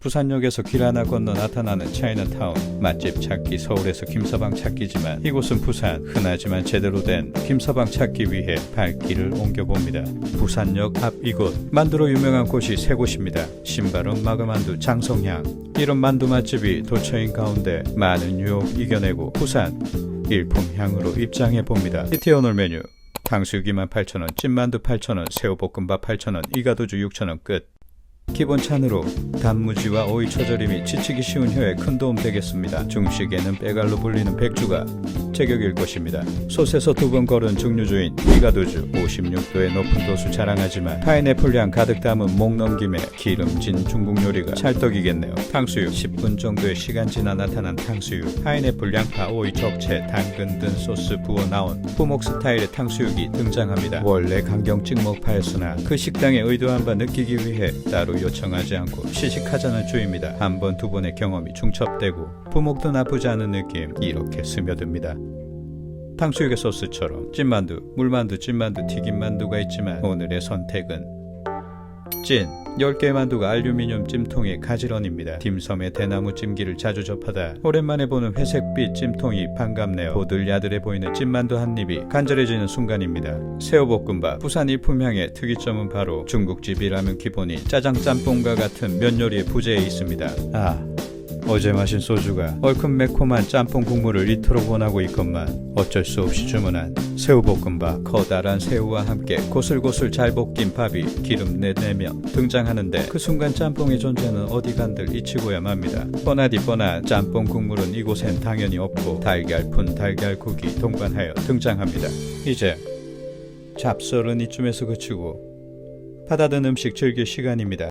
부산역에서 길 하나 건너 나타나는 차이나타운 맛집 찾기 서울에서 김서방 찾기지만 이곳은 부산 흔하지만 제대로 된 김서방 찾기 위해 발길을 옮겨봅니다. 부산역 앞 이곳 만두로 유명한 곳이 세 곳입니다. 신바름 마그만두 장성향 이런 만두 맛집이 도처인 가운데 많은 유혹 이겨내고 부산 일품향으로 입장해 봅니다. 히트 오늘 메뉴 탕수육 28,000원, 찐만두 8,000원, 새우볶음밥 8,000원, 이가도주 6,000원 끝. 기본 찬으로 단무지와 오이 초절임이 지치기 쉬운 혀에 큰 도움 되겠습니다. 중식에는 빼갈로 불리는 백주가 제격일 것입니다. 솥에서 두 번 걸은 증류주인 이가도주 56도의 높은 도수 자랑하지만 파인애플 향 가득 담은 목 넘김에 기름진 중국 요리가 찰떡이겠네요. 탕수육 10분 정도의 시간 지나 나타난 탕수육 파인애플 양파 오이 적채 당근 든 소스 부어 나온 부목 스타일의 탕수육이 등장합니다. 원래 강경 찍먹파였으나 그 식당의 의도한 바 느끼기 위해 따로 요청하지 않고 시식하자는 주입니다. 한 번 두 번의 경험이 중첩되고 부목도 나쁘지 않은 느낌 이렇게 스며듭니다. 탕수육의 소스처럼 찐만두, 물만두, 찐만두, 튀김만두가 있지만 오늘의 선택은 찐 10개의 만두가 알루미늄 찜통에 가지런입니다. 딤섬의 대나무 찜기를 자주 접하다 오랜만에 보는 회색빛 찜통이 반갑네요. 보들야들해 보이는 찐만두 한 입이 간절해지는 순간입니다. 새우볶음밥 부산 일품향의 특이점은 바로 중국집이라면 기본인 짜장 짬뽕과 같은 면 요리의 부재에 있습니다. 아 어제 마신 소주가 얼큰 매콤한 짬뽕 국물을 이토록 원하고 있건만 어쩔 수 없이 주문한 새우볶음밥 커다란 새우와 함께 고슬고슬 잘 볶인 밥이 기름 내내며 등장하는데 그 순간 짬뽕의 존재는 어디 간들 잊히고야 맙니다. 뻔하디 뻔한 짬뽕 국물은 이곳엔 당연히 없고 달걀푼 달걀국이 동반하여 등장합니다. 이제 잡설은 이쯤에서 그치고 받아든 음식 즐길 시간입니다.